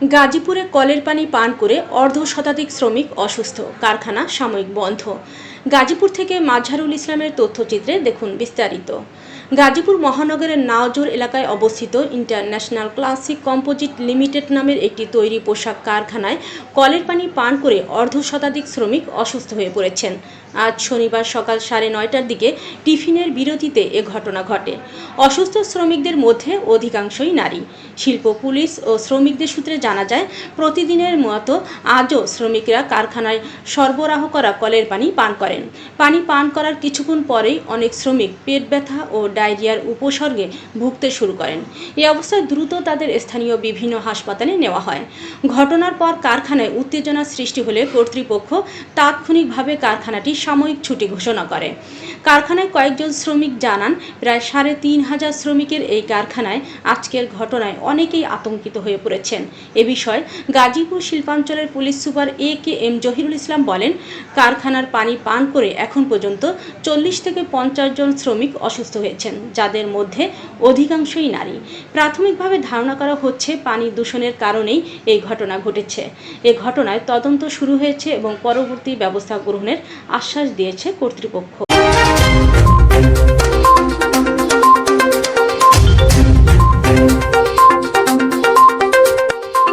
গাজীপুরে কলের পানি পান করে অর্ধ শতাধিক শ্রমিক অসুস্থ। কারখানা সাময়িক বন্ধ। গাজীপুর থেকে মাজহারুল ইসলামের তথ্যচিত্রে দেখুন বিস্তারিত। গাজীপুর মহানগরের নাওজোর এলাকায় অবস্থিত ইন্টারন্যাশনাল ক্লাসিক কম্পোজিট লিমিটেড নামের একটি তৈরি পোশাক কারখানায় কলের পানি পান করে অর্ধ শতাধিক শ্রমিক অসুস্থ হয়ে পড়েছেন। আজ শনিবার সকাল সাড়ে নয়টার দিকে টিফিনের বিরতিতে এ ঘটনা ঘটে। অসুস্থ শ্রমিকদের মধ্যে অধিকাংশই নারী। শিল্প, পুলিশ ও শ্রমিকদের সূত্রে জানা যায়, প্রতিদিনের মতো আজও শ্রমিকরা কারখানায় সরবরাহ করা কলের পানি পান করেন। পানি পান করার কিছুক্ষণ পরেই অনেক শ্রমিক পেট ব্যথা ও ডায়রিয়ার উপসর্গে ভুগতে শুরু করেন। এ অবস্থায় দ্রুত তাদের স্থানীয় বিভিন্ন হাসপাতালে নেওয়া হয়। ঘটনার পর কারখানায় উত্তেজনা সৃষ্টি হলে কর্তৃপক্ষ তাৎক্ষণিকভাবে কারখানাটি সাময়িক ছুটি ঘোষণা করে। কারখানায় কয়েকজন শ্রমিক জানান, প্রায় সাড়ে তিন হাজার শ্রমিকের এই কারখানায় আজকের ঘটনায় অনেকেই আতঙ্কিত হয়ে পড়েছেন। এ বিষয়ে Gazipur শিল্পাঞ্চলের police super A K M Zahirul Islam বলেন, কারখানার পানি পান করে এখন পর্যন্ত চল্লিশ থেকে পঞ্চাশ জন শ্রমিক অসুস্থ হয়েছেন, যাদের মধ্যে অধিকাংশই নারী। প্রাথমিকভাবে ধারণা করা হচ্ছে পানি দূষণের কারণেই এই ঘটনা ঘটেছে। এ ঘটনায় তদন্ত শুরু হয়েছে এবং পরবর্তী ব্যবস্থা গ্রহণের আশ্বাস দিয়েছে কর্তৃপক্ষ।